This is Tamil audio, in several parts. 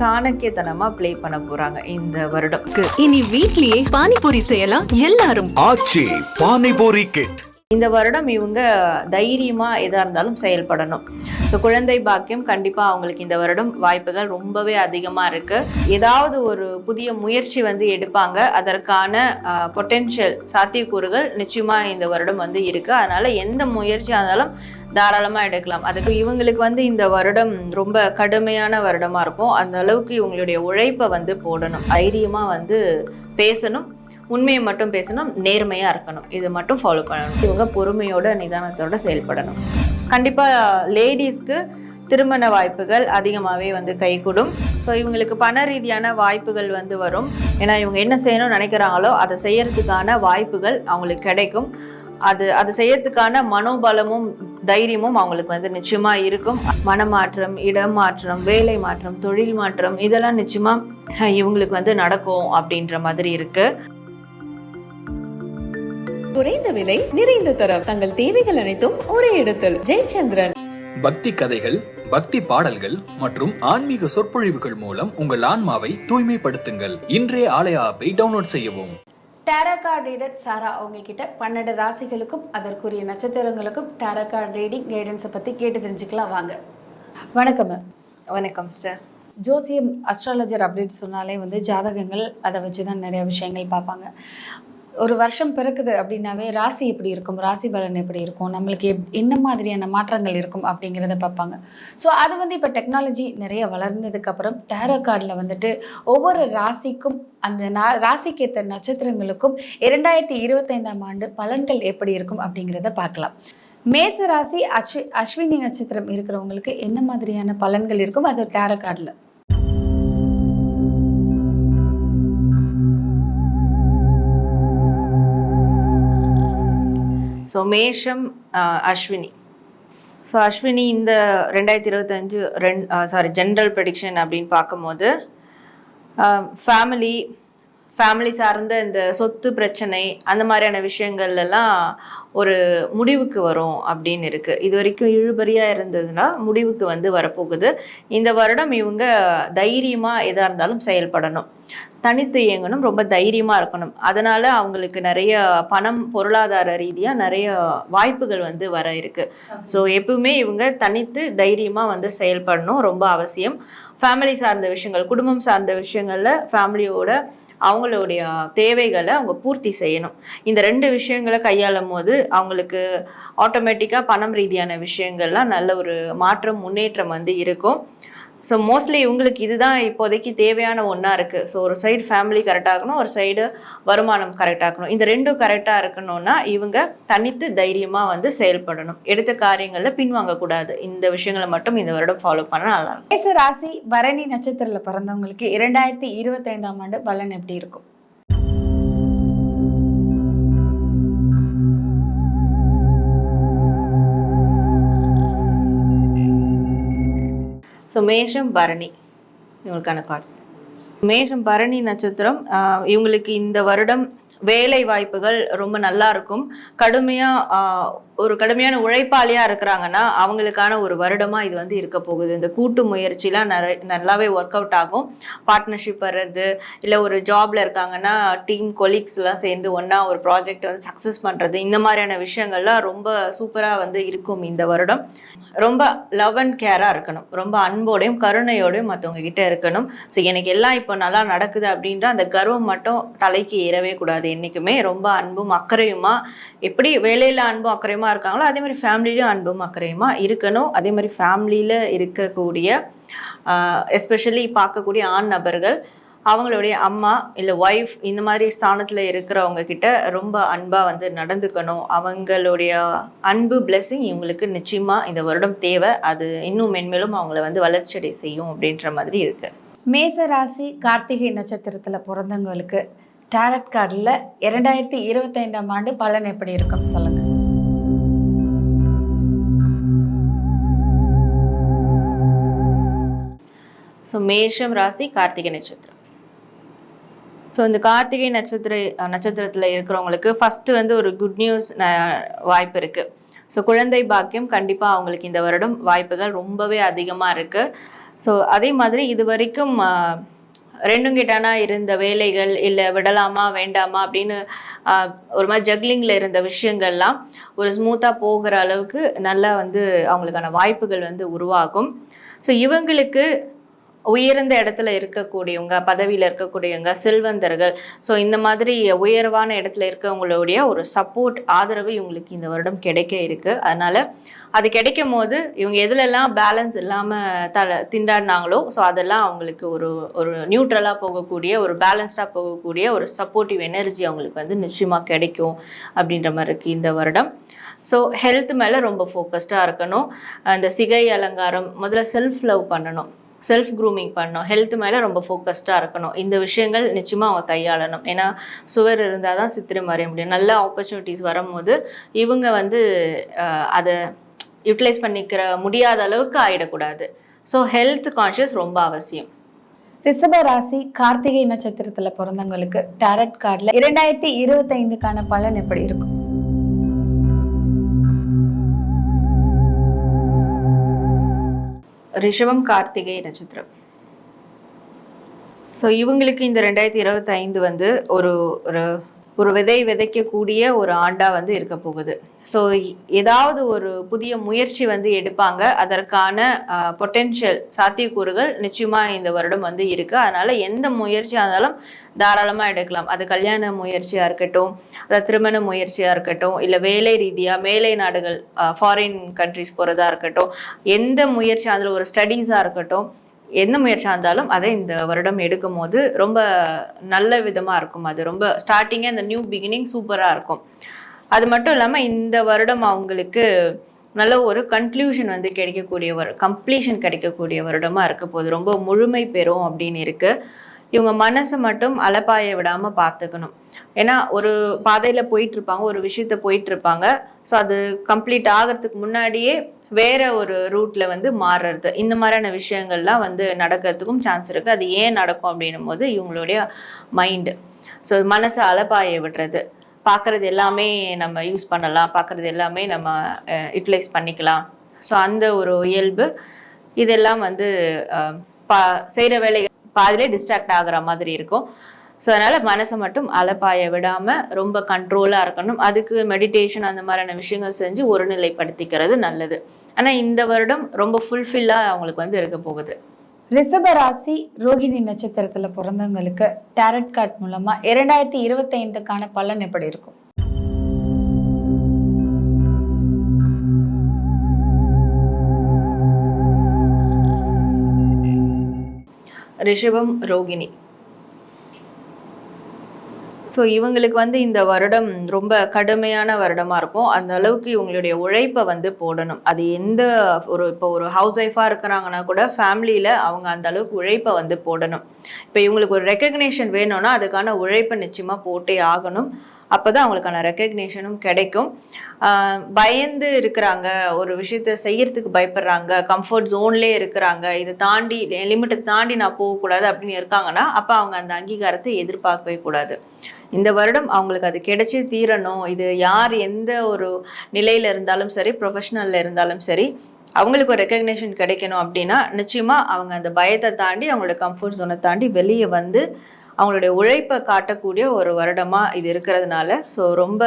சாணக்கியத்தனமாக ப்ளே பண்ண போகிறாங்க இந்த வருடம். இனி வீட்லயே பானிபூரி செய்யலாம் எல்லாரும். ஆச்சி பானிபூரி கிட் இந்த வருடம் இவங்க தைரியமாக எதாக இருந்தாலும் செயல்படணும். ஸோ குழந்தை பாக்கியம் கண்டிப்பாக அவங்களுக்கு இந்த வருடம் வாய்ப்புகள் ரொம்பவே அதிகமாக இருக்குது ஏதாவது ஒரு புதிய முயற்சி வந்து எடுப்பாங்க. அதற்கான பொட்டென்ஷியல் சாத்தியக்கூறுகள் நிச்சயமாக இந்த வருடம் வந்து இருக்குது அதனால் எந்த முயற்சியாக இருந்தாலும் தாராளமாக எடுக்கலாம். அதுக்கு இவங்களுக்கு வந்து இந்த வருடம் ரொம்ப கடுமையான வருடமாக இருக்கும். அந்த அளவுக்கு இவங்களுடைய உழைப்பை வந்து போடணும். தைரியமாக வந்து பேசணும். உண்மையை மட்டும் பேசணும் நேர்மையாக இருக்கணும். இது மட்டும் ஃபாலோ பண்ணணும். இவங்க பொறுமையோட நிதானத்தோட செயல்படணும். கண்டிப்பாக லேடிஸ்க்கு திருமண வாய்ப்புகள் அதிகமாகவே வந்து கைகூடும். ஸோ இவங்களுக்கு பண ரீதியான வாய்ப்புகள் வந்து வரும். ஏன்னா இவங்க என்ன செய்யணும்னு நினைக்கிறாங்களோ அதை செய்யறதுக்கான வாய்ப்புகள் அவங்களுக்கு கிடைக்கும். அது அது செய்யறதுக்கான மனோபலமும் தைரியமும் அவங்களுக்கு வந்து நிச்சயமா இருக்கும். மனமாற்றம் இடம் மாற்றம் வேலை மாற்றம் தொழில் மாற்றம் இதெல்லாம் நிச்சயமா இவங்களுக்கு வந்து நடக்கும் அப்படின்ற மாதிரி இருக்குது குறைந்த விலை நிறைந்த தரம். தங்கள் தேவைகள் அனைத்தும் ஒரே இடத்தில். ஜெயச்சந்திரன். பக்தி கதைகள் பக்தி பாடல்கள் மற்றும் ஆன்மீக சொற்பொழிவுகள் மூலம் உங்கள் ஆன்மாவை தூய்மைப்படுத்துங்கள். இன்றைய ஆலய ஆப்பை டவுன்லோட் செய்யவும். டேரா ரீடர் சாரா அவங்க கிட்ட பன்னெண்டு ராசிகளுக்கும் அதற்குரிய நட்சத்திரங்களுக்கும் டேரா ரீடிங் கைடன்ஸை பற்றி கேட்டு தெரிஞ்சுக்கலாம் வாங்க. வணக்கம் வணக்கம் ஸ்டர் ஜோசியம் அஸ்ட்ராலஜர் அப்படின்னு சொன்னாலே வந்து ஜாதகங்கள் அதை வச்சு தான் நிறைய விஷயங்கள் பார்ப்பாங்க. ஒரு வருஷம் பிறக்குது அப்படின்னாவே ராசி எப்படி இருக்கும்? ராசி பலன் எப்படி இருக்கும்? நம்மளுக்கு எப் என்ன மாதிரியான மாற்றங்கள் இருக்கும் அப்படிங்கிறத பார்ப்பாங்க. ஸோ அது வந்து இப்போ டெக்னாலஜி நிறைய வளர்ந்ததுக்கப்புறம் டேரோ கார்டில் வந்துட்டு ஒவ்வொரு ராசிக்கும் அந்த நா ராசிக்கு ஏற்ற நட்சத்திரங்களுக்கும் இரண்டாயிரத்தி இருபத்தைந்தாம் ஆண்டு பலன்கள் எப்படி இருக்கும் அப்படிங்கிறத பார்க்கலாம். மேச ராசி அஸ்வி அஸ்வினி நட்சத்திரம் இருக்கிறவங்களுக்கு என்ன மாதிரியான பலன்கள் இருக்கும்? அது டேரோ கார்டில் ஸோ மேஷம் அஸ்வினி ஸோ அஸ்வினி இந்த ரெண்டாயிரத்தி இருபத்தஞ்சு ரெண் சாரி ஜென்ரல் ப்ரெடிக்ஷன் அப்படின்னு பார்க்கும்போது uh, ஃபேமிலி ஃபேமிலி சார்ந்த இந்த சொத்து பிரச்சனை அந்த மாதிரியான விஷயங்கள் எல்லாம் ஒரு முடிவுக்கு வரும் அப்படின்னு இருக்கு. இது வரைக்கும் இழுபறியா இருந்ததுன்னா முடிவுக்கு வந்து வரப்போகுது. இந்த வருடம் இவங்க தைரியமா எதா இருந்தாலும் செயல்படணும். தனித்து இயங்கணும் ரொம்ப தைரியமா இருக்கணும். அதனால அவங்களுக்கு நிறைய பணம் பொருளாதார ரீதியா நிறைய வாய்ப்புகள் வந்து வர இருக்கு. ஸோ எப்பவுமே இவங்க தனித்து தைரியமா வந்து செயல்படணும் ரொம்ப அவசியம். ஃபேமிலி சார்ந்த விஷயங்கள் குடும்பம் சார்ந்த விஷயங்கள்ல ஃபேமிலியோட அவங்களுடைய தேவைகளை அவங்க பூர்த்தி செய்யணும். இந்த ரெண்டு விஷயங்களை கையாளும் போது அவங்களுக்கு ஆட்டோமேட்டிக்காக பணம் ரீதியான விஷயங்கள்லாம் நல்ல ஒரு மாற்றம் முன்னேற்றம் வந்து இருக்கும். ஸோ மோஸ்ட்லி இவங்களுக்கு இதுதான் இப்போதைக்கு தேவையான ஒன்றா இருக்குது ஸோ ஒரு சைடு ஃபேமிலி கரெக்டாக இருக்கணும் ஒரு சைடு வருமானம் கரெக்டாக இருக்கணும் இந்த ரெண்டும் கரெக்டாக இருக்கணும்னா இவங்க தனித்து தைரியமாக வந்து செயல்படணும். எடுத்த காரியங்களில் பின்வாங்கக்கூடாது இந்த விஷயங்களை மட்டும் இந்த வருடம் ஃபாலோ பண்ணால் நல்லா இருக்கும். ராசி பரணி நட்சத்திரத்தில் பிறந்தவங்களுக்கு இரண்டாயிரத்தி இருபத்தைந்தாம் ஆண்டு பலன் எப்படி இருக்கும்? ஸோ மேஷம் பரணி. இவங்களுக்கான கார்ட்ஸ் மேஷம் பரணி நட்சத்திரம் இவங்களுக்கு இந்த வருடம் வேலை வாய்ப்புகள் ரொம்ப நல்லா இருக்கும். கடுமையாக ஒரு கடுமையான உழைப்பாளியா இருக்கிறாங்கன்னா அவங்களுக்கான ஒரு வருடமா இது வந்து இருக்க போகுது. இந்த கூட்டு முயற்சிலாம் நிறைய நல்லாவே ஒர்க் அவுட் ஆகும். பார்ட்னர்ஷிப் வர்றது இல்லை ஒரு ஜாப்ல இருக்காங்கன்னா டீம் கொலீக்ஸ் எல்லாம் சேர்ந்து ஒன்னா ஒரு ப்ராஜெக்ட் வந்து சக்ஸஸ் பண்றது இந்த மாதிரியான விஷயங்கள்லாம் ரொம்ப சூப்பரா வந்து இருக்கும் இந்த வருடம். ரொம்ப லவ் அண்ட் கேராக இருக்கணும். ரொம்ப அன்போடையும் கருணையோடையும் மற்றவங்க கிட்ட இருக்கணும். ஸோ எனக்கு எல்லாம் இப்போ நல்லா நடக்குது அப்படின்ற அந்த கர்வம் மட்டும் தலைக்கு ஏறவே கூடாது. என்றைக்குமே ரொம்ப அன்பும் அக்கறையுமா? எப்படி வேலையில் அன்பும் அக்கறையுமா இருக்காங்களோ அதே மாதிரி ஃபேமிலியிலும் அன்பும் அக்கறையுமா இருக்கணும். அதே மாதிரி ஃபேமிலியில் இருக்கக்கூடிய எஸ்பெஷலி பார்க்கக்கூடிய ஆண் நபர்கள் அவங்களுடைய அம்மா இல்லை ஒய்ஃப் இந்த மாதிரி ஸ்தானத்தில் இருக்கிறவங்க கிட்ட ரொம்ப அன்பாக வந்து நடந்துக்கணும். அவங்களுடைய அன்பு பிளெஸ்ஸிங் இவங்களுக்கு நிச்சயமாக இந்த வருடம் தேவை. அது இன்னும் மென்மேலும் அவங்கள வந்து வளர்ச்சியடை செய்யும் அப்படின்ற மாதிரி இருக்கு. மேச ராசி கார்த்திகை நட்சத்திரத்தில் பிறந்தவங்களுக்கு டேரட் கார்டில் இரண்டாயிரத்தி இருபத்தைந்தாம் ஆண்டு பலன் எப்படி இருக்கும்னு சொல்லுங்கள் ஸோ மேஷம் ராசி கார்த்திகை நட்சத்திரம். ஸோ இந்த கார்த்திகை நட்சத்திர நட்சத்திரத்தில் இருக்கிறவங்களுக்கு ஃபஸ்ட்டு வந்து ஒரு குட் நியூஸ் வாய்ப்பு இருக்குது ஸோ குழந்தை பாக்கியம் கண்டிப்பாக அவங்களுக்கு இந்த வருடம் வாய்ப்புகள் ரொம்பவே அதிகமாக இருக்குது ஸோ அதே மாதிரி இது வரைக்கும் ரெண்டும் கிட்டானா இருந்த வேலைகள் இல்லை விடலாமா வேண்டாமா அப்படின்னு ஒரு மாதிரி ஜக்லிங்கில் இருந்த விஷயங்கள்லாம் ஒரு ஸ்மூத்தாக போகிற அளவுக்கு நல்லா வந்து அவங்களுக்கான வாய்ப்புகள் வந்து உருவாகும். ஸோ இவங்களுக்கு உயர்ந்த இடத்துல இருக்கக்கூடியவங்க பதவியில் இருக்கக்கூடியவங்க செல்வந்தர்கள். ஸோ இந்த மாதிரி உயர்வான இடத்துல இருக்கவங்களுடைய ஒரு சப்போர்ட் ஆதரவு இவங்களுக்கு இந்த வருடம் கிடைக்க இருக்கு. அதனால அது கிடைக்கும் போது இவங்க எதுலெல்லாம் பேலன்ஸ் இல்லாமல் தல திண்டாடினாங்களோ ஸோ அதெல்லாம் அவங்களுக்கு ஒரு ஒரு நியூட்ரலாக போகக்கூடிய ஒரு பேலன்ஸ்டாக போகக்கூடிய ஒரு சப்போர்ட்டிவ் எனர்ஜி அவங்களுக்கு வந்து நிச்சயமாக கிடைக்கும் அப்படின்ற மாதிரி இருக்குது இந்த வருடம். ஸோ ஹெல்த் மேலே ரொம்ப ஃபோக்கஸ்டாக இருக்கணும். அந்த சிகை அலங்காரம் முதல்ல செல்ஃப் லவ் பண்ணணும். செல்ஃப் க்ரூமிங் பண்ணணும். ஹெல்த் மேலே ரொம்ப ஃபோக்கஸ்டாக இருக்கணும். இந்த விஷயங்கள் நிச்சயமாக அவங்க கையாளணும். ஏன்னா சுவர் இருந்தால் தான் சித்திரம் வரைய முடியும். நல்ல ஆப்பர்ச்சுனிட்டிஸ் வரும்போது இவங்க வந்து அதை யூட்டிலைஸ் பண்ணிக்கிற முடியாத அளவுக்கு ஆகிடக்கூடாது ஸோ ஹெல்த் கான்ஷியஸ் ரொம்ப அவசியம். ரிஷப ராசி கார்த்திகை நட்சத்திரத்தில் பிறந்தவங்களுக்கு டேரட் கார்டில் இரண்டாயிரத்தி இருபத்தைந்துக்கான பலன் எப்படி இருக்கும்? ரிஷபம் கார்த்திகை நட்சத்திரம். ஸோ இவங்களுக்கு இந்த ரெண்டாயிரத்தி இருபத்தி ஐந்து வந்து ஒரு ஒரு ஒரு விதை விதைக்கக்கூடிய ஒரு ஆண்டா வந்து இருக்க போகுது. ஸோ ஏதாவது ஒரு புதிய முயற்சி வந்து எடுப்பாங்க. அதற்கான பொட்டென்ஷியல் சாத்தியக்கூறுகள் நிச்சயமா இந்த வருடம் வந்து இருக்கு. அதனால எந்த முயற்சியாக இருந்தாலும் தாராளமா எடுக்கலாம். அது கல்யாண முயற்சியா இருக்கட்டும் அது திருமண முயற்சியா இருக்கட்டும் இல்ல வேலை ரீதியா மேலை நாடுகள் ஃபாரின் கண்ட்ரிஸ் போறதா இருக்கட்டும் எந்த முயற்சி அதுல ஒரு ஸ்டடீஸா இருக்கட்டும் என்ன முயற்சியாக இருந்தாலும் அதை இந்த வருடம் எடுக்கும் போது ரொம்ப நல்ல விதமாக இருக்கும் அது. ரொம்ப ஸ்டார்டிங்கே அந்த நியூ பிகினிங் சூப்பராக இருக்கும். அது மட்டும் இல்லாமல் இந்த வருடம் அவங்களுக்கு நல்ல ஒரு கன்க்ளூஷன் வந்து கிடைக்கக்கூடிய ஒரு கம்ப்ளீஷன் கிடைக்கக்கூடிய வருடமாக இருக்க போகுது. ரொம்ப முழுமை பெறும் அப்படின்னு இருக்குது இவங்க மனசை மட்டும் அலப்பாய விடாமல் பார்த்துக்கணும் ஏன்னா ஒரு பாதையில் போயிட்டு இருப்பாங்க ஒரு விஷயத்த போயிட்டுருப்பாங்க ஸோ அது கம்ப்ளீட் ஆகிறதுக்கு முன்னாடியே வேற ஒரு ரூட்ல வந்து மாறுறது. இந்த மாதிரியான விஷயங்கள்லாம் வந்து நடக்கிறதுக்கும் சான்ஸ் இருக்கு. அது ஏன் நடக்கும் அப்படின்னும் போது இவங்களுடைய மைண்டு ஸோ மனசை அலப்பாய விடுறது. பார்க்கறது எல்லாமே நம்ம யூஸ் பண்ணலாம். பார்க்கறது எல்லாமே நம்ம யூட்டிலைஸ் பண்ணிக்கலாம். ஸோ அந்த ஒரு இயல்பு. இதெல்லாம் வந்து பா செய்கிற வேலை பாதிலே டிஸ்ட்ராக்ட் ஆகிற மாதிரி இருக்கும். ஸோ அதனால் மனசை மட்டும் அலப்பாய விடாமல் ரொம்ப கண்ட்ரோலாக இருக்கணும். அதுக்கு மெடிடேஷன் அந்த மாதிரியான விஷயங்கள் செஞ்சு ஒருநிலைப்படுத்திக்கிறது நல்லது. ஆனா இந்த வருடம் ரொம்ப ஃபுல்ஃபில்லாக அவங்களுக்கு வந்து இருக்க போகுது. ரிஷப ராசி ரோகிணி நட்சத்திரத்துல பிறந்தவங்களுக்கு டாரட் கார்ட் மூலமா இரண்டாயிரத்தி இருபத்தைந்துக்கான பலன் எப்படி இருக்கும்? ரிஷபம் ரோகிணி. ஸோ இவங்களுக்கு வந்து இந்த வருடம் ரொம்ப கடுமையான வருடமாக இருக்கும். அந்த அளவுக்கு இவங்களுடைய உழைப்பை வந்து போடணும். அது எந்த ஒரு இப்போ ஒரு ஹவுஸ் ஒய்ஃபாக இருக்கிறாங்கன்னா கூட ஃபேமிலியில் அவங்க அந்த அளவுக்கு உழைப்பை வந்து போடணும். இப்போ இவங்களுக்கு ஒரு ரெக்கக்னேஷன் வேணும்னா அதுக்கான உழைப்பை நிச்சயமாக போட்டே ஆகணும். அப்போ தான் அவங்களுக்கான ரெக்கக்னேஷனும் கிடைக்கும். பயந்து இருக்கிறாங்க ஒரு விஷயத்த செய்யறதுக்கு பயப்படுறாங்க கம்ஃபர்ட் ஜோன்லேயே இருக்கிறாங்க இதை தாண்டி லிமிட்டை தாண்டி நான் போகக்கூடாது அப்படின்னு இருக்காங்கன்னா அப்போ அவங்க அந்த அங்கீகாரத்தை எதிர்பார்க்கவே கூடாது. இந்த வருடம் அவங்களுக்கு அது கிடைச்சி தீரணும். இது யார் எந்த ஒரு நிலையில இருந்தாலும் சரி ப்ரொஃபஷனல்ல இருந்தாலும் சரி அவங்களுக்கு ஒரு ரெக்கக்னேஷன் கிடைக்கணும் அப்படின்னா நிச்சயமா அவங்க அந்த பயத்தை தாண்டி அவங்களோட கம்ஃபர்ட் ஜோனை தாண்டி வெளியே வந்து அவங்களுடைய உழைப்பை காட்டக்கூடிய ஒரு வருடமா இது இருக்கிறதுனால ஸோ ரொம்ப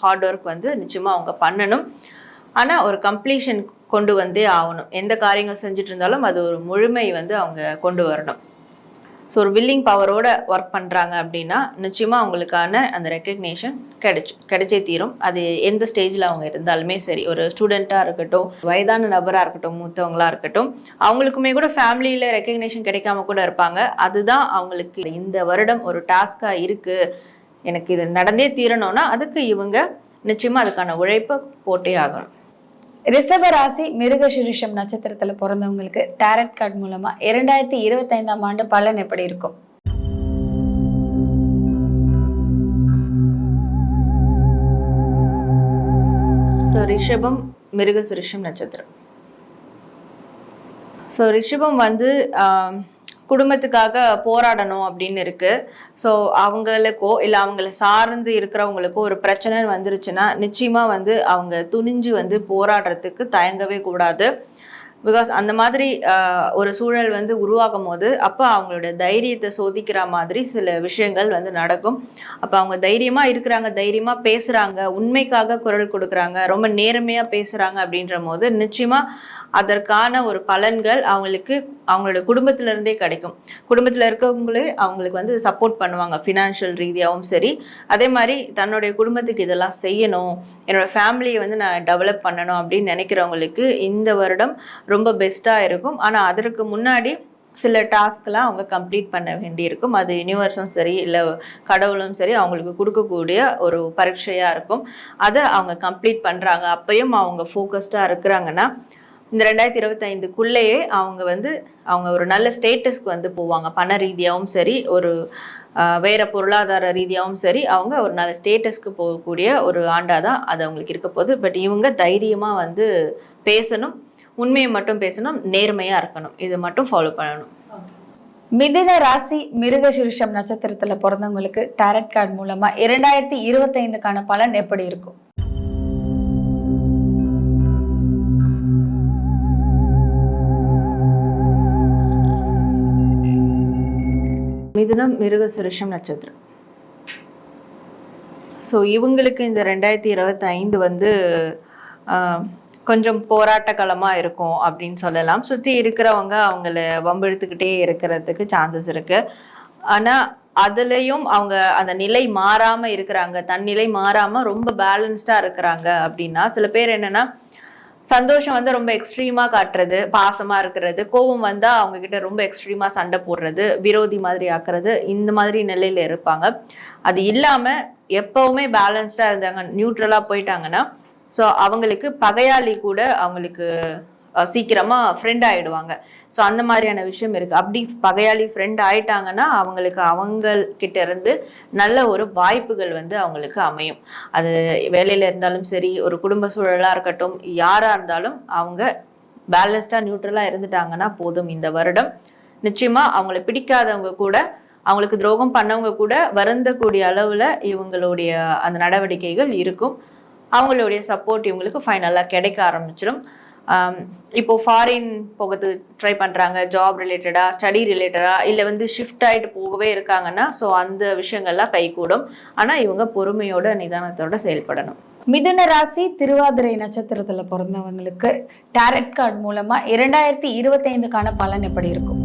ஹார்ட் ஒர்க் வந்து நிச்சயமா அவங்க பண்ணணும். ஆனால் ஒரு கம்ப்ளீஷன் கொண்டு வந்தே ஆகணும். எந்த காரியங்கள் செஞ்சுட்டு இருந்தாலும் அது ஒரு முழுமை வந்து அவங்க கொண்டு வரணும். ஸோ ஒரு வில்லிங் பவரோட ஒர்க் பண்ணுறாங்க அப்படின்னா நிச்சயமாக அவங்களுக்கான அந்த ரெக்கக்னேஷன் கிடைச்சு கிடைச்சே தீரும். அது எந்த ஸ்டேஜில் அவங்க இருந்தாலுமே சரி. ஒரு ஸ்டூடெண்ட்டாக இருக்கட்டும் வயதான நபராக இருக்கட்டும் மூத்தவங்களாக இருக்கட்டும் அவங்களுக்குமே கூட ஃபேமிலியில் ரெக்கக்னேஷன் கிடைக்காம கூட இருப்பாங்க. அதுதான் அவங்களுக்கு இந்த வருடம் ஒரு டாஸ்காக இருக்குது எனக்கு இது நடந்தே தீரணும்னா அதுக்கு இவங்க நிச்சயமாக அதுக்கான உழைப்பை போட்டே ஆகணும். ரிஷப ராசி மிருகசிரிஷம் நட்சத்திரத்துல பிறந்தவங்களுக்கு டேரட் கார்டு மூலமா இரண்டாயிரத்தி இருபத்தைந்தாம் ஆண்டு பலன் எப்படி இருக்கும்? ஸோ ரிஷபம் மிருகசுரிஷம் நட்சத்திரம். ஸோ ரிஷபம் வந்து குடும்பத்துக்காக போராடணும் அப்படின்னு இருக்கு. ஸோ அவங்களுக்கோ இல்லை அவங்கள சார்ந்து இருக்கிறவங்களுக்கோ ஒரு பிரச்சனை வந்துருச்சுன்னா நிச்சயமா வந்து அவங்க துணிஞ்சு வந்து போராடுறதுக்கு தயங்கவே கூடாது. பிகாஸ் அந்த மாதிரி ஒரு சூழல் வந்து உருவாகும் போது அப்போ அவங்களோட தைரியத்தை சோதிக்கிற மாதிரி சில விஷயங்கள் வந்து நடக்கும். அப்போ அவங்க தைரியமாக இருக்கிறாங்க தைரியமாக பேசுகிறாங்க உண்மைக்காக குரல் கொடுக்குறாங்க ரொம்ப நேர்மையாக பேசுகிறாங்க அப்படின்ற போது நிச்சயமாக அதற்கான ஒரு பலன்கள் அவங்களுக்கு அவங்களோட குடும்பத்துலேருந்தே கிடைக்கும். குடும்பத்தில் இருக்கவங்களே அவங்களுக்கு வந்து சப்போர்ட் பண்ணுவாங்க ஃபினான்ஷியல் ரீதியாகவும் சரி. அதே மாதிரி தன்னுடைய குடும்பத்துக்கு இதெல்லாம் செய்யணும் என்னோட ஃபேமிலியை வந்து நான் டெவலப் பண்ணணும் அப்படின்னு நினைக்கிறவங்களுக்கு இந்த வருடம் ரொம்ப பெஸ்ட்டாக இருக்கும். ஆனால் அதற்கு முன்னாடி சில டாஸ்க்லாம் அவங்க கம்ப்ளீட் பண்ண வேண்டியிருக்கும். அது யூனிவர்ஸும் சரி இல்லை கடவுளும் சரி அவங்களுக்கு கொடுக்கக்கூடிய ஒரு பரீட்சையாக இருக்கும். அதை அவங்க கம்ப்ளீட் பண்ணுறாங்க அப்பையும் அவங்க ஃபோக்கஸ்டாக இருக்கிறாங்கன்னா இந்த ரெண்டாயிரத்தி இருபத்தைந்துக்குள்ளேயே அவங்க வந்து அவங்க ஒரு நல்ல ஸ்டேட்டஸ்க்கு வந்து போவாங்க. பண ரீதியாகவும் சரி ஒரு வேற பொருளாதார ரீதியாகவும் சரி அவங்க ஒரு நல்ல ஸ்டேட்டஸ்க்கு போகக்கூடிய ஒரு ஆண்டாக தான் அது அவங்களுக்கு இருக்க போகுது. பட் இவங்க தைரியமாக வந்து பேசணும் உண்மையை மட்டும் பேசணும் நேர்மையாக இருக்கணும். இதை மட்டும் ஃபாலோ பண்ணணும். மிதுன ராசி மிருகசிருஷம் நட்சத்திரத்தில் பிறந்தவங்களுக்கு டேரட் கார்டு மூலமாக இரண்டாயிரத்தி இருபத்தைந்துக்கான பலன் எப்படி இருக்கும்? மிதுனம் மிருகசிருஷம் நட்சத்திரம். ஸோ இவங்களுக்கு இந்த ரெண்டாயிரத்தி இருபத்தி ஐந்து வந்து கொஞ்சம் போராட்ட காலமாக இருக்கும் அப்படின்னு சொல்லலாம். சுற்றி இருக்கிறவங்க அவங்கள வம்பிழுத்துக்கிட்டே இருக்கிறதுக்கு சான்சஸ் இருக்குது ஆனால் அதுலேயும் அவங்க அந்த நிலை மாறாமல் இருக்கிறாங்க. தன் நிலை மாறாமல் ரொம்ப பேலன்ஸ்டாக இருக்கிறாங்க அப்படின்னா சில பேர் என்னென்னா சந்தோஷம் வந்து ரொம்ப எக்ஸ்ட்ரீமா காட்டுறது பாசமா இருக்கிறது கோபம் வந்தா அவங்க கிட்ட ரொம்ப எக்ஸ்ட்ரீமா சண்டை போடுறது விரோதி மாதிரி ஆக்குறது இந்த மாதிரி நிலையில இருப்பாங்க. அது இல்லாம எப்பவுமே பேலன்ஸ்டா இருந்தாங்க நியூட்ரலா போயிட்டாங்கன்னா ஸோ அவங்களுக்கு பகையாளி கூட அவங்களுக்கு சீக்கிரமாக சீக்கிரமா ஃப்ரெண்ட் ஆயிடுவாங்க. ஸோ அந்த மாதிரியான விஷயம் இருக்கு. அப்படி பகையாளி ஃப்ரெண்ட் ஆயிட்டாங்கன்னா அவங்களுக்கு அவங்கக்கிட்ட இருந்து நல்ல ஒரு வாய்ப்புகள் வந்து அவங்களுக்கு அமையும். அது வேலையில இருந்தாலும் சரி ஒரு குடும்ப சூழலாக இருக்கட்டும் யாராக இருந்தாலும் அவங்க பேலன்ஸ்டாக நியூட்ரலாக இருந்துட்டாங்கன்னா போதும் இந்த வருடம். நிச்சயமா அவங்கள பிடிக்காதவங்க கூட அவங்களுக்கு துரோகம் பண்ணவங்க கூட வருந்தக்கூடிய அளவில் இவங்களுடைய அந்த நடவடிக்கைகள் இருக்கும். அவங்களுடைய சப்போர்ட் இவங்களுக்கு ஃபைனலாக கிடைக்க ஆரம்பிச்சிடும் இப்போ ஃபாரின் போகிறது ட்ரை பண்ணுறாங்க ஜாப் ரிலேட்டடாக ஸ்டடி ரிலேட்டடாக இல்லை வந்து ஷிஃப்ட் ஆகிட்டு போகவே இருக்காங்கன்னா ஸோ அந்த விஷயங்கள்லாம் கைகூடும். ஆனால் இவங்க பொறுமையோட நிதானத்தோட செயல்படணும். மிதுன ராசி திருவாதிரை நட்சத்திரத்துல பிறந்தவங்களுக்கு டாரட் கார்டு மூலமா இரண்டாயிரத்தி இருபத்தைந்துக்கான பலன் எப்படி இருக்கும்?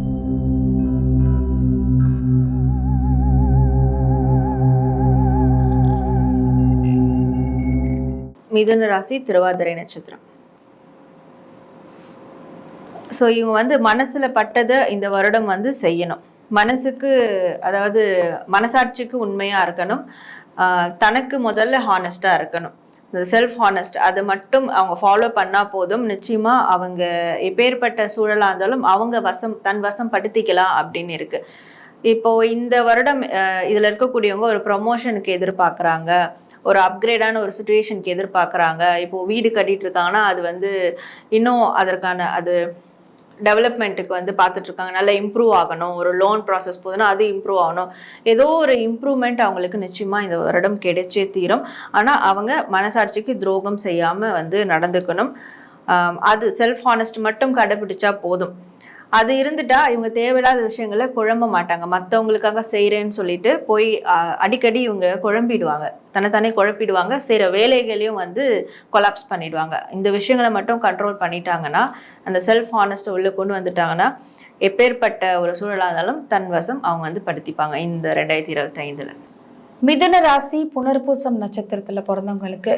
மிதுன ராசி திருவாதிரை நட்சத்திரம். ஸோ இவங்க வந்து மனசில் பட்டதை இந்த வருடம் வந்து செய்யணும். மனசுக்கு அதாவது மனசாட்சிக்கு உண்மையாக இருக்கணும். தனக்கு முதல்ல ஹானஸ்டாக இருக்கணும். இந்த செல்ஃப் ஹானஸ்ட் அதை மட்டும் அவங்க ஃபாலோ பண்ணால் போதும். நிச்சயமாக அவங்க எப்பேற்பட்ட சூழலாக இருந்தாலும் அவங்க வசம் தன் வசம் படுத்திக்கலாம் அப்படின்னு இருக்குது இப்போ இந்த வருடம் இதில் இருக்கக்கூடியவங்க ஒரு ப்ரொமோஷனுக்கு எதிர்பார்க்குறாங்க. ஒரு அப்கிரேடான ஒரு சுச்சுவேஷனுக்கு எதிர்பார்க்குறாங்க. இப்போது வீடு கட்டிகிட்டு இருக்காங்கன்னா அது வந்து இன்னும் அதற்கான அது டெவலப்மெண்ட்டுக்கு வந்து பார்த்துட்ருக்காங்க. நல்லா இம்ப்ரூவ் ஆகணும். ஒரு லோன் ப்ராசஸ் போதுன்னா அது இம்ப்ரூவ் ஆகணும். ஏதோ ஒரு இம்ப்ரூவ்மெண்ட் அவங்களுக்கு நிச்சயமாக இந்த வருடம் கிடைச்சே தீரும். ஆனால் அவங்க மனசாட்சிக்கு துரோகம் செய்யாமல் வந்து நடந்துக்கணும். அது செல்ஃப் ஹானஸ்ட் மட்டும் கடைபிடிச்சா போதும். அது இருந்துட்டா இவங்க தேவையில்லாத விஷயங்களை குழம்ப மாட்டாங்க. மற்றவங்களுக்காக செய்கிறேன்னு சொல்லிட்டு போய் அடிக்கடி இவங்க குழம்பிடுவாங்க. தன்னைத்தானே குழப்பிடுவாங்க. செய்கிற வேலைகளையும் வந்து கொலாப்ஸ் பண்ணிடுவாங்க. இந்த விஷயங்களை மட்டும் கண்ட்ரோல் பண்ணிட்டாங்கன்னா அந்த செல்ஃப் ஹானஸ்ட்டை உள்ளே கொண்டு வந்துட்டாங்கன்னா எப்பேற்பட்ட ஒரு சூழலாக இருந்தாலும் தன் வசம் அவங்க வந்து படுத்திப்பாங்க இந்த ரெண்டாயிரத்தி இருபத்தைந்தில். மிதுன ராசி புனர்பூசம் நட்சத்திரத்தில் பிறந்தவங்களுக்கு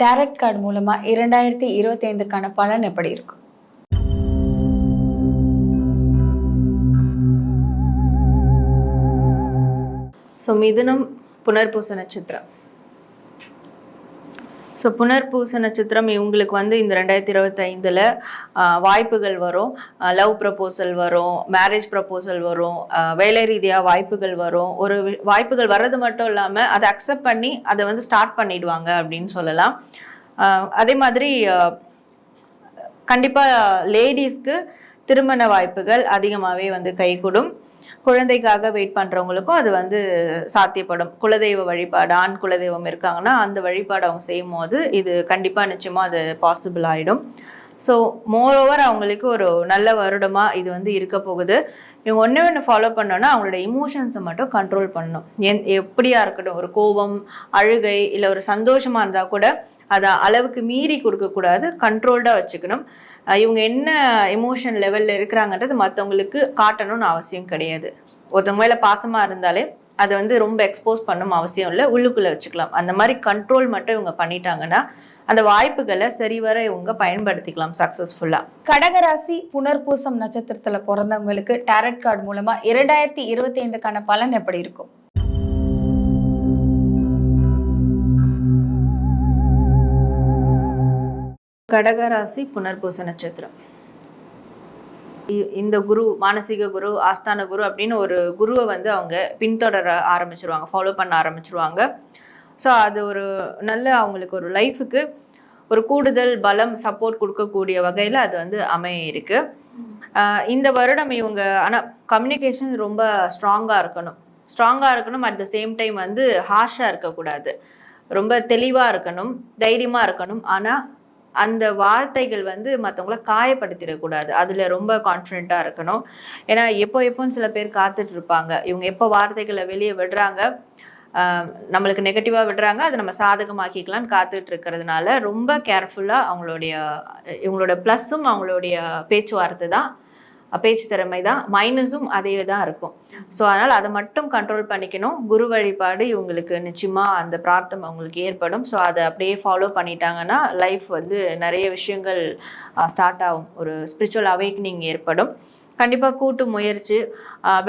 டாரட் கார்டு மூலமாக இரண்டாயிரத்தி இருபத்தைந்துக்கான பலன் எப்படி இருக்கும் ஸோ மிதுனம் புனர்பூச நட்சத்திரம். ஸோ புனர்பூச நட்சத்திரம் இவங்களுக்கு வந்து இந்த ரெண்டாயிரத்தி இருபத்தைந்தில் வாய்ப்புகள் வரும். லவ் ப்ரப்போசல் வரும் மேரேஜ் ப்ரப்போசல் வரும் வேலை ரீதியாக வாய்ப்புகள் வரும். ஒரு வாய்ப்புகள் வர்றது மட்டும் இல்லாமல் அதை அக்செப்ட் பண்ணி அதை வந்து ஸ்டார்ட் பண்ணிடுவாங்க அப்படின்னு சொல்லலாம். ஆஹ் அதே மாதிரி கண்டிப்பாக கண்டிப்பா லேடிஸ்க்கு திருமண வாய்ப்புகள் அதிகமாகவே வந்து கைகூடும். குழந்தைக்காக வெயிட் பண்ணுறவங்களுக்கும் அது வந்து சாத்தியப்படும். குலதெய்வ வழிபாடு ஆண் குலதெய்வம் இருக்காங்கன்னா அந்த வழிபாடு அவங்க செய்யும் போது இது கண்டிப்பாக நிச்சயமாக அது பாசிபிள் ஆகிடும் ஸோ மோரோவர் அவங்களுக்கு ஒரு நல்ல வருடமாக இது வந்து இருக்க போகுது. இவங்க ஒன்று ஒன்று ஃபாலோ பண்ணோன்னா அவங்களோட இமோஷன்ஸை மட்டும் கண்ட்ரோல் பண்ணணும். என் எப்படியா இருக்கட்டும் ஒரு கோபம் அழுகை இல்லை ஒரு சந்தோஷமாக இருந்தால் கூட அதை அளவுக்கு மீறி கொடுக்கக்கூடாது கண்ட்ரோல்டாக வச்சுக்கணும். இவங்க என்ன எமோஷன் லெவலில் இருக்கிறாங்கன்றது மற்றவங்களுக்கு காட்டணும்னு அவசியம் கிடையாது. ஒருத்தவங்க மேலே பாசமாக இருந்தாலே அதை வந்து ரொம்ப எக்ஸ்போஸ் பண்ணணும் அவசியம் இல்லை. உள்ளுக்குள்ளே வச்சுக்கலாம். அந்த மாதிரி கண்ட்ரோல் மட்டும் இவங்க பண்ணிட்டாங்கன்னா அந்த வாய்ப்புகளை சரிவர இவங்க பயன்படுத்திக்கலாம் சக்ஸஸ்ஃபுல்லாக கடகராசி புனர்பூசம் நட்சத்திரத்தில் பிறந்தவங்களுக்கு டேரட் கார்டு மூலமாக இரண்டாயிரத்தி இருபத்தி ஐந்துக்கான பலன் எப்படி இருக்கும்? கடகராசி புனர்பூச நட்சத்திரம். இ- இந்த குரு மானசீக குரு ஆஸ்தான குரு அப்படின்னு ஒரு குருவை வந்து அவங்க பின்தொடர ஆரம்பிச்சிருவாங்க ஃபாலோ பண்ண ஆரம்பிச்சிருவாங்க. ஸோ அது ஒரு நல்ல அவங்களுக்கு ஒரு லைஃபுக்கு ஒரு கூடுதல் பலம் சப்போர்ட் கொடுக்கக்கூடிய வகையில் அது வந்து அமைய இருக்கு இந்த வருடம் இவங்க ஆனால் கம்யூனிகேஷன் ரொம்ப ஸ்ட்ராங்காக இருக்கணும். ஸ்ட்ராங்காக இருக்கணும் அட் த சேம் டைம் வந்து ஹார்ஷாக இருக்கக்கூடாது. ரொம்ப தெளிவாக இருக்கணும் தைரியமாக இருக்கணும். ஆனால் அந்த வார்த்தைகள் வந்து மற்றவங்கள காயப்படுத்திடக்கூடாது. அதில் ரொம்ப கான்ஃபிடென்ட்டாக இருக்கணும். ஏன்னா எப்போ எப்போன்னு சில பேர் காத்துட்டு இருப்பாங்க. இவங்க எப்போ வார்த்தைகளை வெளியே விடுறாங்க நம்மளுக்கு நெகட்டிவாக விடுறாங்க அதை நம்ம சாதகமாக்கிக்கலாம்னு காத்துட்டு இருக்கிறதுனால ரொம்ப கேர்ஃபுல்லாக அவங்களுடைய இவங்களோட ப்ளஸ்ஸும் அவங்களுடைய பேச்சுவார்த்தை தான் பேச்சு திறமை தான். மைனஸும் அதே தான் இருக்கும். ஸோ அதனால் அதை மட்டும் கண்ட்ரோல் பண்ணிக்கணும். குரு வழிபாடு இவங்களுக்கு நிச்சயமாக அந்த பிரார்த்தம் அவங்களுக்கு ஏற்படும். ஸோ அதை அப்படியே ஃபாலோ பண்ணிட்டாங்கன்னா லைஃப் வந்து நிறைய விஷயங்கள் ஸ்டார்ட் ஆகும். ஒரு ஸ்பிரிச்சுவல் அவேக்னிங் ஏற்படும். கண்டிப்பாக கூட்டு முயற்சி.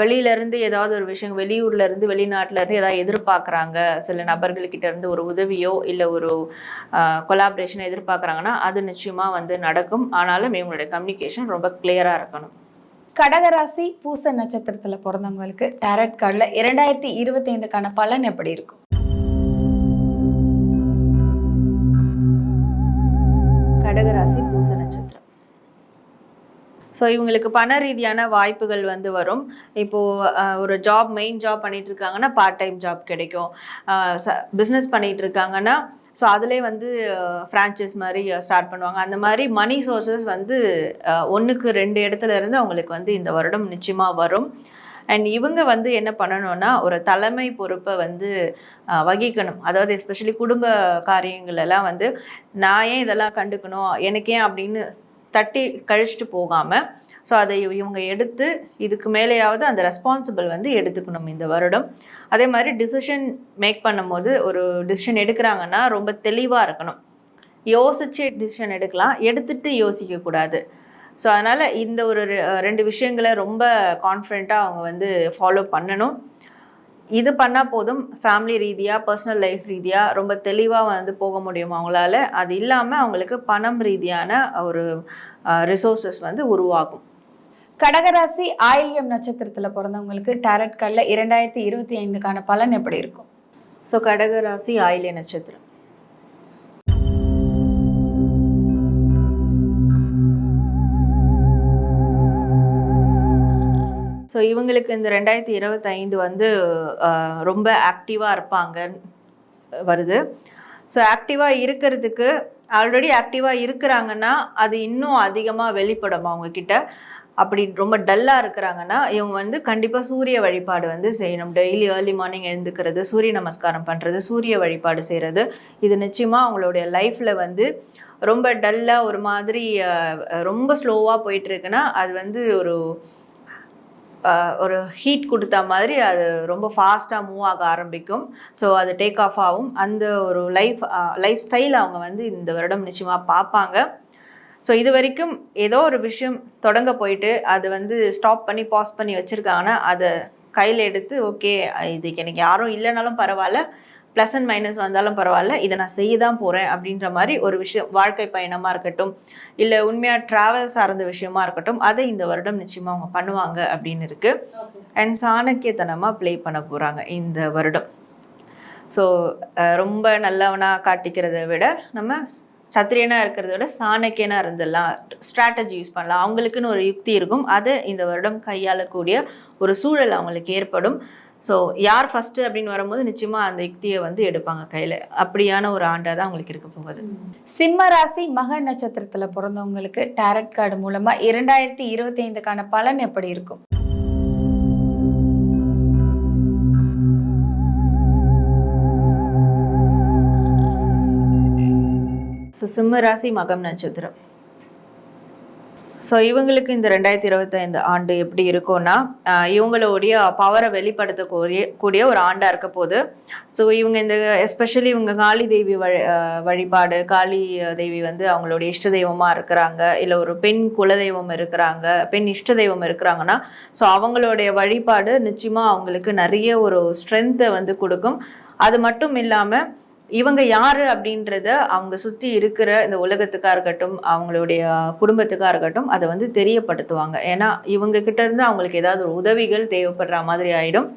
வெளியிலேருந்து வெளியில இருந்து ஏதாவது ஒரு விஷயம் வெளியூர்லேருந்து வெளிநாட்டிலேருந்து ஏதாவது எதிர்பார்க்குறாங்க. சில நபர்கள்கிட்ட இருந்து ஒரு உதவியோ இல்லை ஒரு கொலாபரேஷனை எதிர்பார்க்குறாங்கன்னா அது நிச்சயமாக வந்து நடக்கும். ஆனாலும் இவங்களுடைய கம்யூனிகேஷன் ரொம்ப கிளியராக இருக்கணும். கடகராசி பூச நட்சத்திரத்துல பிறந்தவங்களுக்கு டேரட் கார்டில் இரண்டாயிரத்தி இருபத்தி ஐந்துக்கான பலன் எப்படி இருக்கும்? கடகராசி பூச நட்சத்திரம். ஸோ இவங்களுக்கு பண ரீதியான வாய்ப்புகள் வந்து வரும். இப்போ ஒரு ஜாப் மெயின் ஜாப் பண்ணிட்டு இருக்காங்கன்னா பார்ட் டைம் ஜாப் கிடைக்கும் பிஸ்னஸ் பண்ணிட்டு இருக்காங்கன்னா ஸோ அதிலே வந்து ஃப்ரான்ச்சைஸ் மாதிரி ஸ்டார்ட் பண்ணுவாங்க. அந்த மாதிரி மணி சோர்சஸ் வந்து ஒன்றுக்கு ரெண்டு இடத்துல இருந்து அவங்களுக்கு வந்து இந்த வருடம் நிச்சயமாக வரும். அண்ட் இவங்க வந்து என்ன பண்ணணும்னா ஒரு தலைமை பொறுப்பை வந்து வகிக்கணும். அதாவது எஸ்பெஷலி குடும்ப காரியங்கள் எல்லாம் வந்து நான் ஏன் இதெல்லாம் கண்டுக்கணும்? எனக்கு ஏன் அப்படின்னு தட்டி கழிச்சிட்டு போகாமல் ஸோ அதை இவங்க எடுத்து இதுக்கு மேலேயாவது அந்த ரெஸ்பான்சிபிள் வந்து எடுத்துக்கணும் இந்த வருடம். அதே மாதிரி டிசிஷன் மேக் பண்ணும்போது ஒரு டிசிஷன் எடுக்கிறாங்கன்னா ரொம்ப தெளிவாக இருக்கணும். யோசிச்சு டிசிஷன் எடுக்கலாம். எடுத்துட்டு யோசிக்கக்கூடாது ஸோ அதனால் இந்த ஒரு ரெ- ரெண்டு விஷயங்களை ரொம்ப கான்ஃபிடெண்ட்டாக அவங்க வந்து ஃபாலோ பண்ணணும். இது பண்ணால் போதும். ஃபேமிலி ரீதியாக பர்சனல் லைஃப் ரீதியாக ரொம்ப தெளிவாக வந்து போக முடியும் அவங்களால? அது இல்லாமல் அவங்களுக்கு பணம் ரீதியான ஒரு ரிசோர்ஸஸ் வந்து உருவாகும். கடகராசி ஆயில்யம் நட்சத்திரத்தில் பிறந்தவங்களுக்கு டேரட் கார்டில் இரண்டாயிரத்தி இருபத்தி ஐந்துக்கான பலன் எப்படி இருக்கும்? ஸோ கடகராசி ஆயில்ய நட்சத்திரம். ஸோ இவங்களுக்கு இந்த ரெண்டாயிரத்தி இருபத்தைந்து வந்து ரொம்ப ஆக்டிவாக இருப்பாங்க வருது. ஸோ ஆக்டிவாக இருக்கிறதுக்கு ஆல்ரெடி ஆக்டிவாக இருக்கிறாங்கன்னா அது இன்னும் அதிகமாக வெளிப்படும் அவங்க அப்படி ரொம்ப டல்லாக இருக்கிறாங்கன்னா இவங்க வந்து கண்டிப்பாக சூரிய வழிபாடு வந்து செய்யணும். டெய்லி ஏர்லி மார்னிங் எழுந்துக்கிறது சூரிய நமஸ்காரம் பண்ணுறது சூரிய வழிபாடு செய்கிறது இது நிச்சயமாக அவங்களுடைய லைஃப்பில் வந்து ரொம்ப டல்லாக ஒரு மாதிரி ரொம்ப ஸ்லோவாக போயிட்டுருக்குன்னா அது வந்து ஒரு ஒரு ஹீட் கொடுத்த மாதிரி அது ரொம்ப ஃபாஸ்ட்டாக மூவ் ஆக ஆரம்பிக்கும். ஸோ அது டேக் ஆஃப் ஆகும். அந்த ஒரு லைஃப் லைஃப் ஸ்டைல் அவங்க வந்து இந்த வருடம் நிச்சயமாக பார்ப்பாங்க. ஸோ இது வரைக்கும் ஏதோ ஒரு விஷயம் தொடங்க போயிட்டு அது வந்து ஸ்டாப் பண்ணி பாஸ் பண்ணி வச்சுருக்காங்கன்னா அதை கையில் எடுத்து ஓகே இதுக்கு எனக்கு யாரும் இல்லைனாலும் பரவாயில்ல ப்ளஸ் அண்ட் மைனஸ் வந்தாலும் பரவாயில்ல இதை நான் செய்ய தான் போகிறேன் அப்படின்ற மாதிரி ஒரு விஷயம் வாழ்க்கை பயணமாக இருக்கட்டும் இல்லை உண்மையாக ட்ராவல் சார்ந்த விஷயமா இருக்கட்டும் அதை இந்த வருடம் நிச்சயமாக அவங்க பண்ணுவாங்க அப்படின்னு இருக்கு. அண்ட் சாணக்கியத்தனமாக ப்ளே பண்ண போகிறாங்க இந்த வருடம். ஸோ ரொம்ப நல்லவனாக காட்டிக்கிறத விட நம்ம சத்திரியனா இருக்கிறத விட சாணக்கியனா இருந்துடலாம். ஸ்ட்ராட்டஜி யூஸ் பண்ணலாம். அவங்களுக்குன்னு ஒரு யுக்தி இருக்கும். அதை இந்த வருடம் கையாளக்கூடிய ஒரு சூழல் அவங்களுக்கு ஏற்படும். ஸோ யார் ஃபர்ஸ்ட் அப்படின்னு வரும்போது நிச்சயமா அந்த யுக்தியை வந்து எடுப்பாங்க கையில. அப்படியான ஒரு ஆண்டாக தான் அவங்களுக்கு இருக்க போகுது. சிம்ம ராசி மக நட்சத்திரத்துல பிறந்தவங்களுக்கு டேரட் கார்டு மூலமா இரண்டாயிரத்தி இருபத்தி ஐந்துக்கான பலன் எப்படி இருக்கும்? சிம்ம ராசி மகம் நட்சத்திரம். ஸோ இவங்களுக்கு இந்த ரெண்டாயிரத்தி இருபத்தைந்து ஆண்டு எப்படி இருக்கும்னா இவங்களுடைய பவரை வெளிப்படுத்தக்கூடிய கூடிய ஒரு ஆண்டாக இருக்க போகுது. ஸோ இவங்க இந்த எஸ்பெஷலி இவங்க காளி தேவி வழி வழிபாடு காளி தேவி வந்து அவங்களுடைய இஷ்ட தெய்வமாக இருக்கிறாங்க இல்லை ஒரு பெண் குலதெய்வம் இருக்கிறாங்க பெண் இஷ்ட தெய்வம் இருக்கிறாங்கன்னா ஸோ அவங்களுடைய வழிபாடு நிச்சயமாக அவங்களுக்கு நிறைய ஒரு ஸ்ட்ரென்த்தை வந்து கொடுக்கும். அது மட்டும் இல்லாமல் இவங்க யாரு அப்படின்றத அவங்க சுத்தி இருக்கிற இந்த உலகத்துக்கா இருக்கட்டும் அவங்களுடைய குடும்பத்துக்கா இருக்கட்டும் அதை வந்து தெரியப்படுத்துவாங்க. ஏன்னா இவங்க கிட்ட இருந்து அவங்களுக்கு ஏதாவது ஒரு உதவிகள் தேவைப்படுற மாதிரி ஆயிடும்.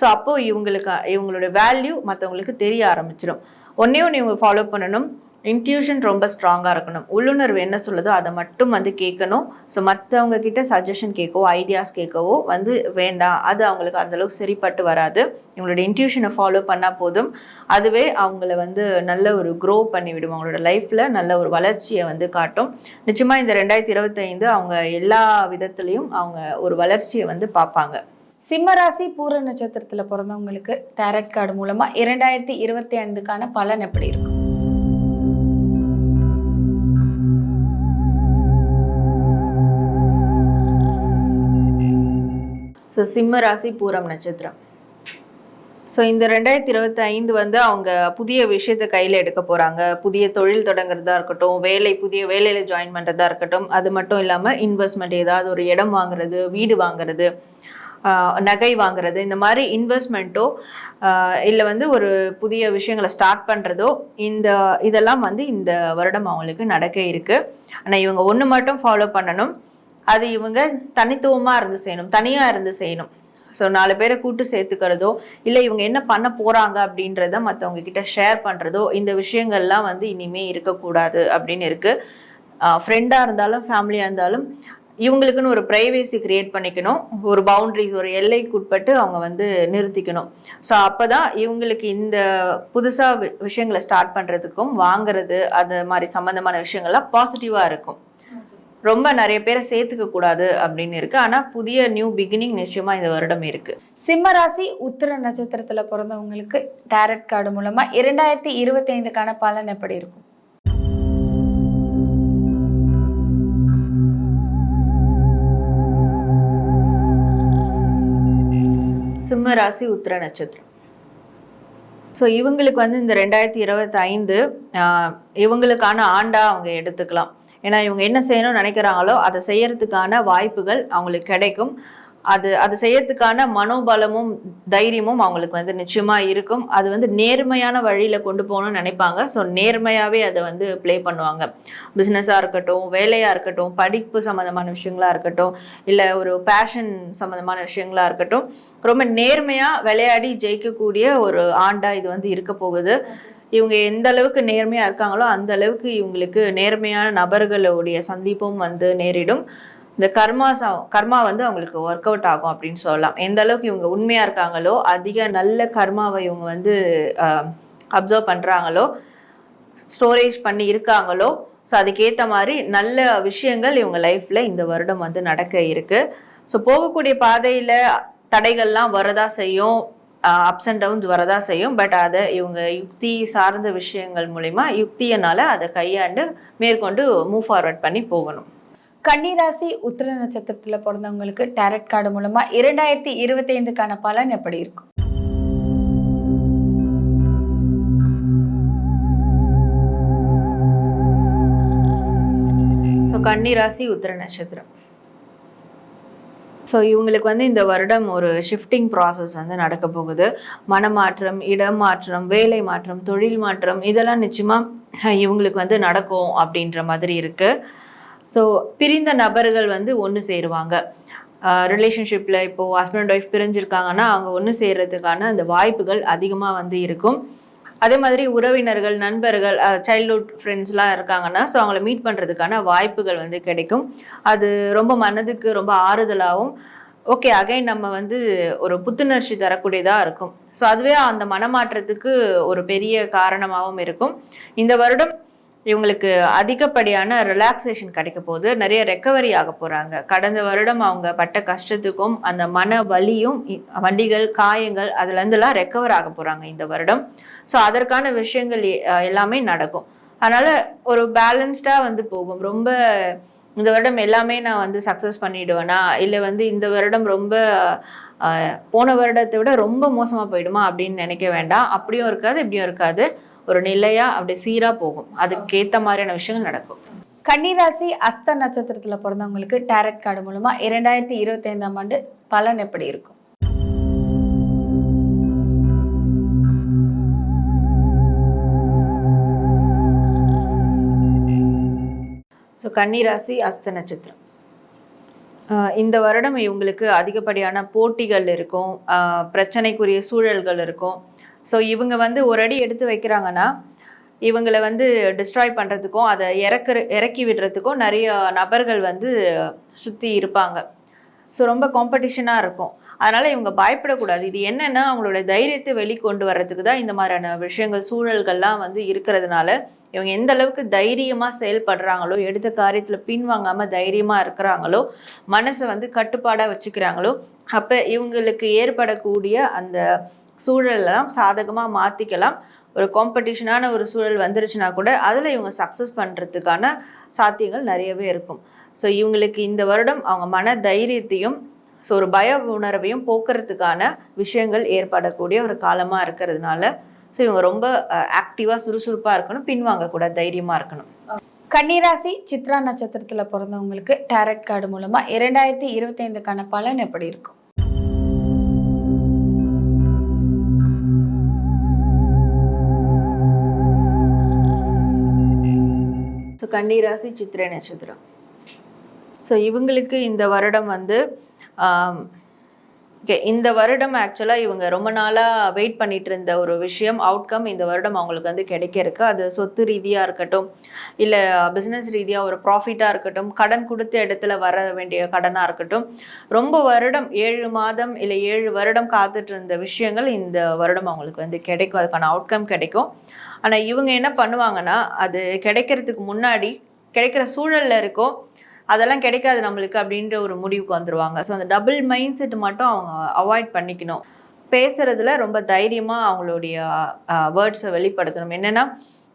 ஸோ அப்போ இவங்களுக்கு இவங்களுடைய வேல்யூ மற்றவங்களுக்கு தெரிய ஆரம்பிச்சிடும் ஒன்னே ஒன்று இவங்க ஃபாலோ பண்ணணும். இன்ட்யூஷன் ரொம்ப ஸ்ட்ராங்காக இருக்கணும். உள்ளுணர்வு என்ன சொல்லுதோ அதை மட்டும் வந்து கேட்கணும். ஸோ மற்றவங்க கிட்ட சஜஷன் கேட்கவோ ஐடியாஸ் கேட்கவோ வந்து வேண்டாம். அது அவங்களுக்கு அந்தளவுக்கு சரிப்பட்டு வராது. இவங்களோட இன்ட்யூஷனை ஃபாலோ பண்ணால் போதும். அதுவே அவங்கள வந்து நல்ல ஒரு க்ரோ பண்ணி விடும். அவங்களோட லைஃப்பில் நல்ல ஒரு வளர்ச்சியை வந்து காட்டும். நிச்சயமாக இந்த ரெண்டாயிரத்தி இருபத்தைந்து அவங்க எல்லா விதத்துலேயும் அவங்க ஒரு வளர்ச்சியை வந்து பார்ப்பாங்க. சிம்மராசி பூர நட்சத்திரத்தில் பிறந்தவங்களுக்கு டேரட் கார்டு மூலமாக இரண்டாயிரத்தி இருபத்தி ஐந்துக்கான பலன் எப்படி இருக்கும்? ஸோ சிம்ம ராசி பூரம் நட்சத்திரம் ஸோ இந்த ரெண்டாயிரத்தி இருபத்தி ஐந்து வந்து அவங்க புதிய விஷயத்தை கையில் எடுக்க போகிறாங்க புதிய தொழில் தொடங்குறதா இருக்கட்டும் வேலை புதிய வேலையில் ஜாயின் பண்ணுறதா இருக்கட்டும் அது மட்டும் இல்லாமல் இன்வெஸ்ட்மெண்ட் ஏதாவது ஒரு இடம் வாங்குறது வீடு வாங்குறது நகை வாங்குறது இந்த மாதிரி இன்வெஸ்ட்மெண்ட்டோ இல்லை வந்து ஒரு புதிய விஷயங்களை ஸ்டார்ட் பண்ணுறதோ இந்த இதெல்லாம் வந்து இந்த வருடம் அவங்களுக்கு நடக்க இருக்கு. ஆனால் இவங்க ஒன்று மட்டும் ஃபாலோ பண்ணணும். அது இவங்க தனித்துவமாக இருந்து செய்யணும் தனியாக இருந்து செய்யணும். ஸோ நாலு பேரை கூட்டு சேர்த்துக்கிறதோ இல்லை இவங்க என்ன பண்ண போகிறாங்க அப்படின்றத மற்றவங்க கிட்ட ஷேர் பண்ணுறதோ இந்த விஷயங்கள்லாம் வந்து இனிமே இருக்கக்கூடாது அப்படின்னு இருக்கு. ஃப்ரெண்டாக இருந்தாலும் ஃபேமிலியாக இருந்தாலும் இவங்களுக்குன்னு ஒரு ப்ரைவேசி கிரியேட் பண்ணிக்கணும். ஒரு பவுண்ட்ரிஸ் ஒரு எல்லைக்குட்பட்டு அவங்க வந்து நிறுத்திக்கணும். ஸோ அப்போ தான் இவங்களுக்கு இந்த புதுசாக விஷயங்களை ஸ்டார்ட் பண்ணுறதுக்கும் வாங்குறது அது மாதிரி சம்மந்தமான விஷயங்கள்லாம் பாசிட்டிவாக இருக்கும். ரொம்ப நிறைய பேரை சேர்த்துக்க கூடாது அப்படின்னு இருக்கு. ஆனா புதிய நியூ பிகினிங் நிச்சயமா இந்த வருடம் இருக்கு. சிம்ம ராசி உத்திர நட்சத்திரத்துல பிறந்தவங்களுக்கு டேரட் கார்டு மூலமா இரண்டாயிரத்தி இருபத்தி ஐந்துக்கான பலன் எப்படி இருக்கும்? சிம்ம ராசி உத்திர நட்சத்திரம். ஸோ இவங்களுக்கு வந்து இந்த ரெண்டாயிரத்தி இருபத்தி ஐந்து இவங்களுக்கான ஆண்டா அவங்க எடுத்துக்கலாம். ஏன்னா இவங்க என்ன செய்யணும்னு நினைக்கிறாங்களோ அதை செய்யறதுக்கான வாய்ப்புகள் அவங்களுக்கு கிடைக்கும். அது அது செய்யறதுக்கான மனோபலமும் தைரியமும் அவங்களுக்கு வந்து நிச்சயமா இருக்கும். அது வந்து நேர்மையான வழியில கொண்டு போகணும்னு நினைப்பாங்க. ஸோ நேர்மையாவே அதை வந்து ப்ளே பண்ணுவாங்க. பிஸ்னஸாக இருக்கட்டும் வேலையா இருக்கட்டும் படிப்பு சம்மந்தமான விஷயங்களா இருக்கட்டும் இல்லை ஒரு பேஷன் சம்மந்தமான விஷயங்களா இருக்கட்டும் ரொம்ப நேர்மையா விளையாடி ஜெயிக்கக்கூடிய ஒரு ஆண்டா இது வந்து இருக்க போகுது. இவங்க எந்த அளவுக்கு நேர்மையா இருக்காங்களோ அந்த அளவுக்கு இவங்களுக்கு நேர்மையான நபர்களுடைய சந்திப்பும் வந்து நேரிடும். இந்த கர்மா கர்மா வந்து அவங்களுக்கு ஒர்க் அவுட் ஆகும் அப்படின்னு சொல்லலாம். எந்த அளவுக்கு இவங்க உண்மையா இருக்காங்களோ அதிக நல்ல கர்மாவை இவங்க வந்து அப்சர்வ் பண்றாங்களோ ஸ்டோரேஜ் பண்ணி இருக்காங்களோ ஸோ அதுக்கேற்ற மாதிரி நல்ல விஷயங்கள் இவங்க லைஃப்ல இந்த வருடம் வந்து நடக்க இருக்கு. ஸோ போகக்கூடிய பாதையில தடைகள்லாம் வரதா செய்யும். அப்ஸ் அண்ட் டவுன்ஸ் வரதா செய்யும். பட் அதை இவங்க யுக்தி சார்ந்த விஷயங்கள் மூலிமா யுக்தியனால அதை கையாண்டு மேற்கொண்டு மூவ் ஃபார்வர்ட் பண்ணி போகணும். கன்னிராசி உத்திர நட்சத்திரத்துல பிறந்தவங்களுக்கு டேரட் கார்டு மூலமா இரண்டாயிரத்தி இருபத்தி ஐந்துக்கான பலன் எப்படி இருக்கும்? ஸோ கன்னிராசி உத்திர நட்சத்திரம். ஸோ இவங்களுக்கு வந்து இந்த வருடம் ஒரு ஷிஃப்டிங் ப்ராசஸ் வந்து நடக்க போகுது. மனமாற்றம் இடம் மாற்றம் வேலை மாற்றம் தொழில் மாற்றம் இதெல்லாம் நிச்சயமாக இவங்களுக்கு வந்து நடக்கும் அப்படின்ற மாதிரி இருக்குது ஸோ பிரிந்த நபர்கள் வந்து ஒன்று சேருவாங்க. ரிலேஷன்ஷிப்பில் இப்போது ஹஸ்பண்ட் ஒய்ஃப் பிரிஞ்சிருக்காங்கன்னா அவங்க ஒன்று சேர்கிறதுக்கான அந்த வாய்ப்புகள் அதிகமாக வந்து இருக்கும். அதே மாதிரி உறவினர்கள் நண்பர்கள் சைல்ட்ஹுட் ஃப்ரெண்ட்ஸ்லாம் இருக்காங்கன்னா ஸோ அவங்கள மீட் பண்ணுறதுக்கான வாய்ப்புகள் வந்து கிடைக்கும். அது ரொம்ப மனதுக்கு ரொம்ப ஆறுதலாகவும் ஓகே அகைன் நம்ம வந்து ஒரு புத்துணர்ச்சி தரக்கூடியதாக இருக்கும். ஸோ அதுவே அந்த மனமாற்றத்துக்கு ஒரு பெரிய காரணமாகவும் இருக்கும். இந்த வருடம் இவங்களுக்கு அதிகப்படியான ரிலாக்ஸேஷன் கிடைக்க போகுது. நிறைய ரெக்கவரி ஆக போகிறாங்க கடந்த வருடம் அவங்க பட்ட கஷ்டத்துக்கும் அந்த மன வலியும் வண்டிகள் காயங்கள் அதுலேருந்துலாம் ரெக்கவர் ஆக போகிறாங்க இந்த வருடம். ஸோ அதற்கான விஷயங்கள் எல்லாமே நடக்கும். அதனால ஒரு பேலன்ஸ்டாக வந்து போகும். ரொம்ப இந்த வருடம் எல்லாமே நான் வந்து சக்ஸஸ் பண்ணிடுவேனா? இல்லை வந்து இந்த வருடம் ரொம்ப போன வருடத்தை விட ரொம்ப மோசமாக போயிடுமா? அப்படின்னு நினைக்க வேண்டாம். அப்படியும் இருக்காது இப்படியும் இருக்காது. ஒரு நிலையா அப்படி சீராக போகும். அதுக்கேற்ற மாதிரியான விஷயங்கள் நடக்கும். கன்னிராசி அஸ்த நட்சத்திரத்துல பிறந்தவங்களுக்கு டேரட் கார்டு மூலமா இரண்டாயிரத்தி இருபத்தி ஐந்தாம் ஆண்டு பலன் எப்படி இருக்கும்? ஸோ கன்னிராசி அஸ்த நட்சத்திரம். இந்த வருடம் இவங்களுக்கு அதிகப்படியான போட்டிகள் இருக்கும். பிரச்சனைக்குரிய சூழல்கள் இருக்கும். ஸோ இவங்க வந்து ஒரு அடி எடுத்து வைக்கிறாங்கன்னா இவங்களை வந்து டிஸ்ட்ராய் பண்ணுறதுக்கும் அதை இறக்குற இறக்கி விடுறதுக்கும் நிறைய நபர்கள் வந்து சுற்றி இருப்பாங்க. ஸோ ரொம்ப காம்படிஷனாக இருக்கும். அதனால் இவங்க பயப்படக்கூடாது. இது என்னென்னா அவங்களோட தைரியத்தை வெளிக்கொண்டு வர்றதுக்கு தான் இந்த மாதிரியான விஷயங்கள் சூழல்கள்லாம் வந்து இருக்கிறதுனால இவங்க எந்த அளவுக்கு தைரியமாக செயல்படுறாங்களோ எடுத்த காரியத்தில் பின்வாங்காமல் தைரியமாக இருக்கிறாங்களோ மனசை வந்து கட்டுப்பாடாக வச்சுக்கிறாங்களோ அப்போ இவங்களுக்கு ஏற்படக்கூடிய அந்த சூழலெல்லாம் சாதகமாக மாற்றிக்கலாம் ஒரு காம்படிஷனான ஒரு சூழல் வந்துருச்சுன்னா கூட அதில் இவங்க சக்ஸஸ் பண்ணுறதுக்கான சாத்தியங்கள் நிறையவே இருக்கும். ஸோ இவங்களுக்கு இந்த வருடம் அவங்க மன தைரியத்தையும் ஸோ ஒரு பய உணர்வையும் போக்குறதுக்கான விஷயங்கள் ஏற்படக்கூடிய ஒரு காலமாக இருக்கிறதுனால ஸோ இவங்க ரொம்ப ஆக்டிவாக சுறுசுறுப்பாக இருக்கணும். பின்வாங்கக்கூடாது தைரியமாக இருக்கணும். கன்னிராசி சித்ரா நட்சத்திரத்தில் பிறந்தவங்களுக்கு டேரட் கார்டு மூலமாக இரண்டாயிரத்தி இருபத்தைந்துக்கான பலன் எப்படி இருக்கும்? கன்னிராசி சித்திரை நட்சத்திரம். ஸோ இவங்களுக்கு இந்த வருடம் வந்து இந்த வருடம் ஆக்சுவலாக இவங்க ரொம்ப நாளாக வெயிட் பண்ணிட்டு இருந்த ஒரு விஷயம் அவுட்கம் இந்த வருடம் அவங்களுக்கு வந்து கிடைக்க இருக்கு அது சொத்து ரீதியாக இருக்கட்டும் இல்லை பிஸ்னஸ் ரீதியாக ஒரு ப்ராஃபிட்டாக இருக்கட்டும் கடன் கொடுத்த இடத்துல வர வேண்டிய கடனாக இருக்கட்டும் ரொம்ப வருடம் ஏழு மாதம் இல்லை ஏழு வருடம் காத்துட்டு இருந்த விஷயங்கள் இந்த வருடம் அவங்களுக்கு வந்து கிடைக்கும். அதுக்கான அவுட்கம் கிடைக்கும். ஆனால் இவங்க என்ன பண்ணுவாங்கன்னா அது கிடைக்கிறதுக்கு முன்னாடி கிடைக்கிற சூழலில் இருக்கோ அதெல்லாம் கிடைக்காது நம்மளுக்கு அப்படின்ற ஒரு முடிவுக்கு வந்துடுவாங்க ஸோ அந்த டபுள் மைண்ட் செட் மட்டும் அவங்க அவாய்ட் பண்ணிக்கணும். பேசுகிறதுல ரொம்ப தைரியமாக அவங்களுடைய வேர்ட்ஸை வெளிப்படுத்தணும். என்னென்னா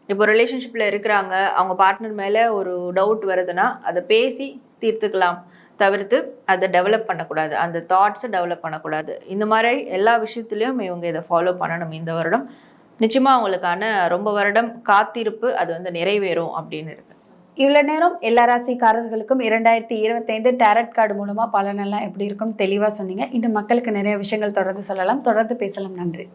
இப்போ ரிலேஷன்ஷிப்பில் இருக்கிறாங்க அவங்க பார்ட்னர் மேலே ஒரு டவுட் வருதுன்னா அதை பேசி தீர்த்துக்கலாம். தவிர்த்து அதை டெவலப் பண்ணக்கூடாது. அந்த தாட்ஸை டெவலப் பண்ணக்கூடாது. இந்த மாதிரி எல்லா விஷயத்துலையும் இவங்க இதை ஃபாலோ பண்ணணும் இந்த வருடம். நிச்சயமா அவங்களுக்கான ரொம்ப வருடம் காத்திருப்பு அது வந்து நிறைவேறும் அப்படின்னு இருக்கு. இவ்வளவு நேரம் எல்லா ராசிக்காரர்களுக்கும் இரண்டாயிரத்தி இருபத்தைந்து டேரட் கார்டு மூலமா பலன் எல்லாம் எப்படி இருக்கும்னு தெளிவா சொன்னீங்க. இன்னும் மக்களுக்கு நிறைய விஷயங்கள் தொடர்ந்து சொல்லலாம். தொடர்ந்து பேசலாம். நன்றி.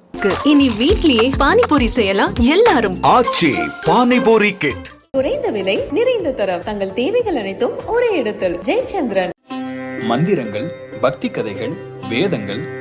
இனி வீட்லயே பானிபூரி செய்யலாம் எல்லாரும். ஆச்சி பானிபூரி கிட் குறைந்த விலை நிறைந்த தரம். தங்கள் தேவைகள் அனைத்தும் ஒரே இடத்தில். ஜெயச்சந்திரன். மந்திரங்கள் பக்தி கதைகள் வேதங்கள்